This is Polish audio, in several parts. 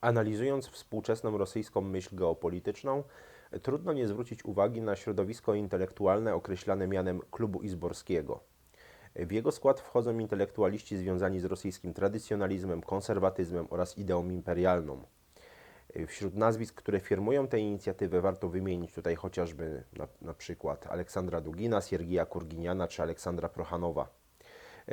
Analizując współczesną rosyjską myśl geopolityczną, trudno nie zwrócić uwagi na środowisko intelektualne określane mianem Klubu Izborskiego. W jego skład wchodzą intelektualiści związani z rosyjskim tradycjonalizmem, konserwatyzmem oraz ideą imperialną. Wśród nazwisk, które firmują tę inicjatywę, warto wymienić tutaj chociażby na, na przykład Aleksandra Dugina, Siergija Kurginiana czy Aleksandra Prochanowa.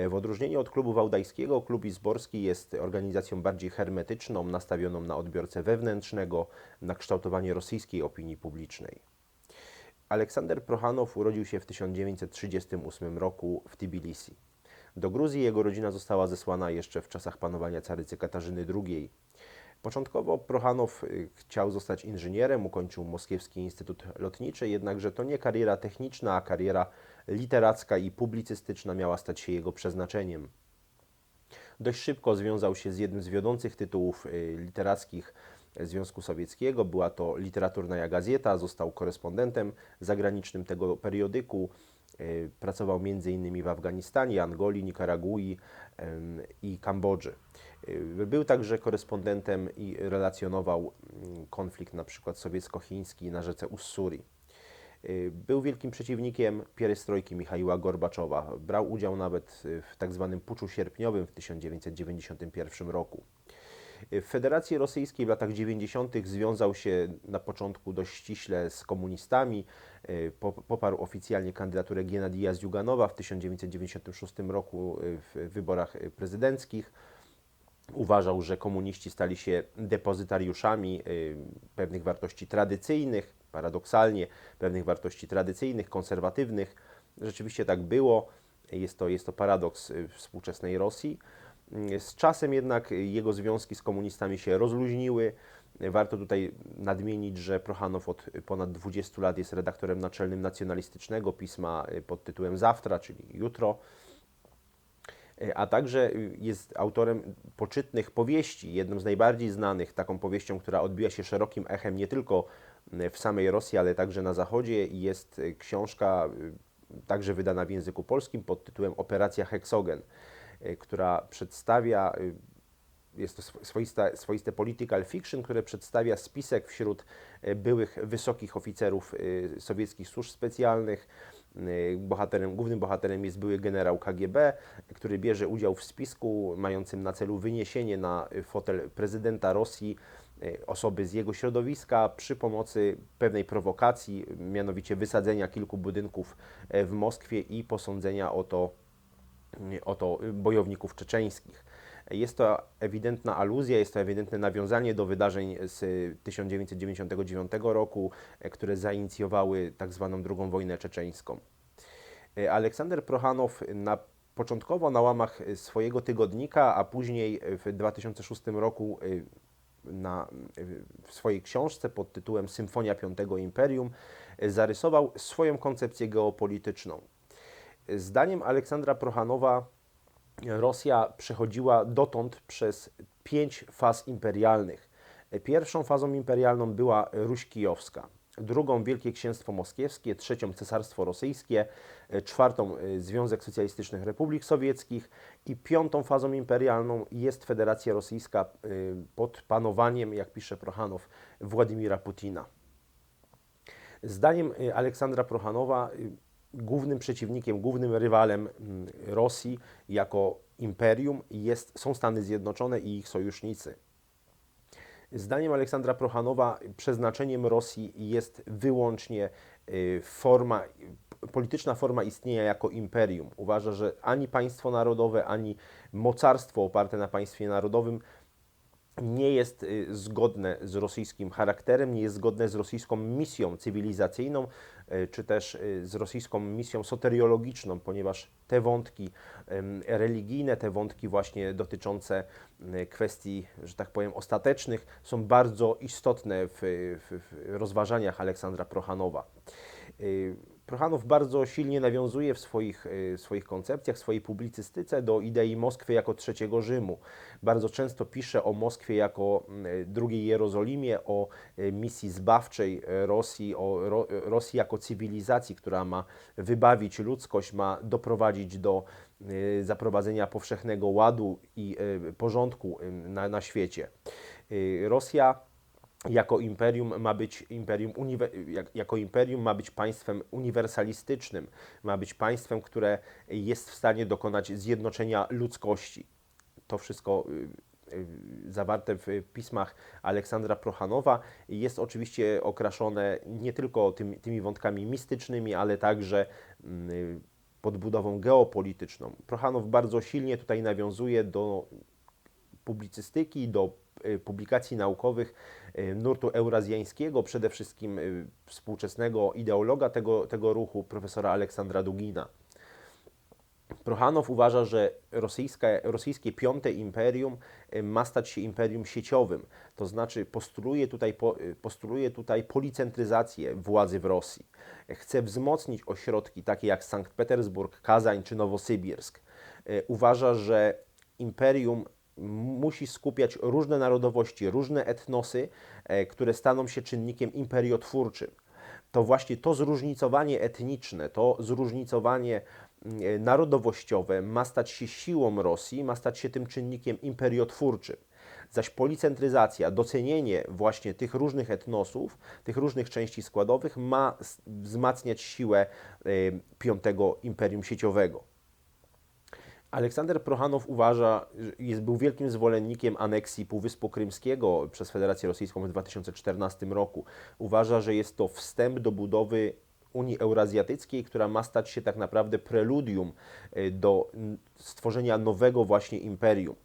W odróżnieniu od klubu wałdajskiego, klub izborski jest organizacją bardziej hermetyczną, nastawioną na odbiorcę wewnętrznego, na kształtowanie rosyjskiej opinii publicznej. Aleksander Prochanow urodził się w 1938 roku w Tbilisi. Do Gruzji jego rodzina została zesłana jeszcze w czasach panowania carycy Katarzyny II. Początkowo Prochanow y, chciał zostać inżynierem, ukończył Moskiewski Instytut Lotniczy, jednakże to nie kariera techniczna, a kariera literacka i publicystyczna miała stać się jego przeznaczeniem. Dość szybko związał się z jednym z wiodących tytułów y, literackich Związku Sowieckiego. Była to Literaturna Gazeta, został korespondentem zagranicznym tego periodyku. Y, pracował m.in. w Afganistanie, Angolii, Nikaragui i Kambodży. Y, był także korespondentem i relacjonował mm, konflikt na przykład sowiecko-chiński na rzece Ussuri. Y, był wielkim przeciwnikiem pierestrojki Michaiła Gorbaczowa. Brał udział nawet w tzw. Tak puczu sierpniowym w 1991 roku. W Federacji Rosyjskiej w latach 90. związał się na początku dość ściśle z komunistami. Poparł oficjalnie kandydaturę Giennadija Zjuganowa w 1996 roku w wyborach prezydenckich. Uważał, że komuniści stali się depozytariuszami pewnych wartości tradycyjnych, paradoksalnie pewnych wartości tradycyjnych, konserwatywnych. Rzeczywiście tak było. Jest to, jest to paradoks współczesnej Rosji. Z czasem jednak jego związki z komunistami się rozluźniły. Warto tutaj nadmienić, że Prochanow od ponad 20 lat jest redaktorem naczelnym nacjonalistycznego pisma pod tytułem Zawtra, czyli Jutro, a także jest autorem poczytnych powieści. Jedną z najbardziej znanych, taką powieścią, która odbija się szerokim echem nie tylko w samej Rosji, ale także na Zachodzie, jest książka także wydana w języku polskim pod tytułem Operacja Heksogen. Y, która przedstawia, y, jest to swoiste, swoiste political fiction, które przedstawia spisek wśród y, byłych wysokich oficerów sowieckich służb specjalnych. Bohaterem, głównym bohaterem jest były generał KGB, który bierze udział w spisku mającym na celu wyniesienie na fotel prezydenta Rosji osoby z jego środowiska przy pomocy pewnej prowokacji, mianowicie wysadzenia kilku budynków w Moskwie i posądzenia o to oto bojowników czeczeńskich. Jest to ewidentna aluzja, jest to ewidentne nawiązanie do wydarzeń z 1999 roku, które zainicjowały tak zwaną II wojnę czeczeńską. Aleksander Prochanow na początkowo na łamach swojego tygodnika, a później w 2006 roku na, w swojej książce pod tytułem Symfonia Piątego Imperium zarysował swoją koncepcję geopolityczną. Zdaniem Aleksandra Prochanowa Rosja przechodziła dotąd przez pięć faz imperialnych. Pierwszą fazą imperialną była Ruś Kijowska, drugą Wielkie Księstwo Moskiewskie, trzecią Cesarstwo Rosyjskie, czwartą Związek Socjalistycznych Republik Sowieckich i piątą fazą imperialną jest Federacja Rosyjska y, pod panowaniem, jak pisze Prochanow, Władimira Putina. Zdaniem y, Aleksandra Prochanowa głównym przeciwnikiem, głównym rywalem mm, Rosji jako imperium jest, są Stany Zjednoczone i ich sojusznicy. Zdaniem Aleksandra Prochanowa przeznaczeniem Rosji jest wyłącznie y, forma, polityczna forma istnienia jako imperium. Uważa, że ani państwo narodowe, ani mocarstwo oparte na państwie narodowym nie jest y, zgodne z rosyjskim charakterem, nie jest zgodne z rosyjską misją cywilizacyjną, czy też y, z rosyjską misją soteriologiczną, ponieważ te wątki religijne, te wątki właśnie dotyczące kwestii, że tak powiem, ostatecznych są bardzo istotne w, w, w rozważaniach Aleksandra Prochanowa. Prochanow bardzo silnie nawiązuje w swoich, y, swoich koncepcjach, w swojej publicystyce do idei Moskwy jako trzeciego Rzymu. Bardzo często pisze o Moskwie jako y, drugiej Jerozolimie, o y, misji zbawczej Rosji, o Ro Rosji jako cywilizacji, która ma wybawić ludzkość, ma doprowadzić do zaprowadzenia powszechnego ładu i porządku na, na świecie. Rosja jako imperium ma być imperium jako imperium ma być państwem uniwersalistycznym, ma być państwem, które jest w stanie dokonać zjednoczenia ludzkości. To wszystko y, y, zawarte w pismach Aleksandra Prochanowa jest oczywiście okraszone nie tylko tym, tymi wątkami mistycznymi, ale także mm, y, podbudową geopolityczną. Prochanow bardzo silnie tutaj nawiązuje do publicystyki, do publikacji naukowych y, nurtu eurazjańskiego, przede wszystkim y, współczesnego ideologa tego, tego ruchu, profesora Aleksandra Dugina. Prochanow uważa, że rosyjskie, rosyjskie piąte imperium y, ma stać się imperium sieciowym, to znaczy postuluje tutaj, po- y, postuluje tutaj policentryzację władzy w Rosji. Chce wzmocnić ośrodki takie jak Sankt Petersburg, Kazań czy Nowosybirsk. Y, Uważa, że imperium musi skupiać różne narodowości, różne etnosy, e, które staną się czynnikiem imperiotwórczym to właśnie to zróżnicowanie etniczne, to zróżnicowanie mm, narodowościowe ma stać się siłą Rosji, ma stać się tym czynnikiem imperiotwórczym. Zaś policentryzacja, docenienie właśnie tych różnych etnosów, tych różnych części składowych ma wzmacniać siłę y, piątego imperium sieciowego. Aleksander Prochanow uważa, jest, był wielkim zwolennikiem aneksji Półwyspu Krymskiego przez Federację Rosyjską w 2014 roku. Uważa, że jest to wstęp do budowy Unii Eurazjatyckiej, która ma stać się tak naprawdę preludium y, do stworzenia nowego właśnie imperium.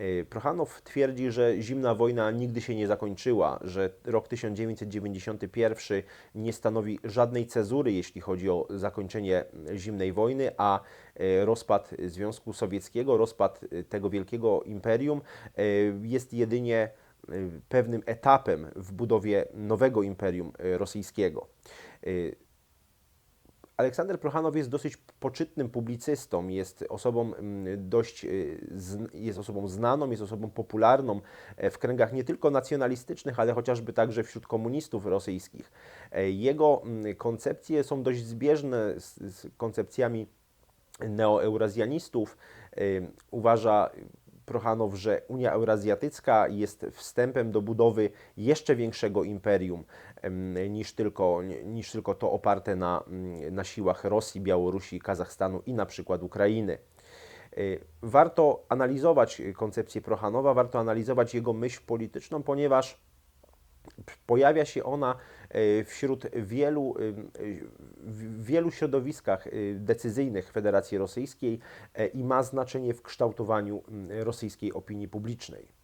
Y, Prochanow twierdzi, że zimna wojna nigdy się nie zakończyła, że rok 1991 nie stanowi żadnej cezury, jeśli chodzi o zakończenie zimnej wojny, a y, rozpad Związku Sowieckiego, rozpad y, tego wielkiego imperium jest jedynie pewnym etapem w budowie nowego imperium rosyjskiego. Aleksander Prochanow jest dosyć poczytnym publicystą, jest osobą mm, dość, y, jest osobą znaną, jest osobą popularną e, w kręgach nie tylko nacjonalistycznych, ale chociażby także wśród komunistów rosyjskich. E, Jego mm, koncepcje są dość zbieżne z, z koncepcjami neoeurazjanistów. Y, Uważa Prochanow, że Unia Eurazjatycka jest wstępem do budowy jeszcze większego imperium niż tylko, niż tylko to oparte na, mm, na siłach Rosji, Białorusi, Kazachstanu i na przykład Ukrainy. Y, Warto analizować koncepcję Prochanowa, warto analizować jego myśl polityczną, ponieważ pojawia się ona e, wśród wielu, y, w wielu środowiskach y, decyzyjnych Federacji Rosyjskiej e, i ma znaczenie w kształtowaniu rosyjskiej opinii publicznej.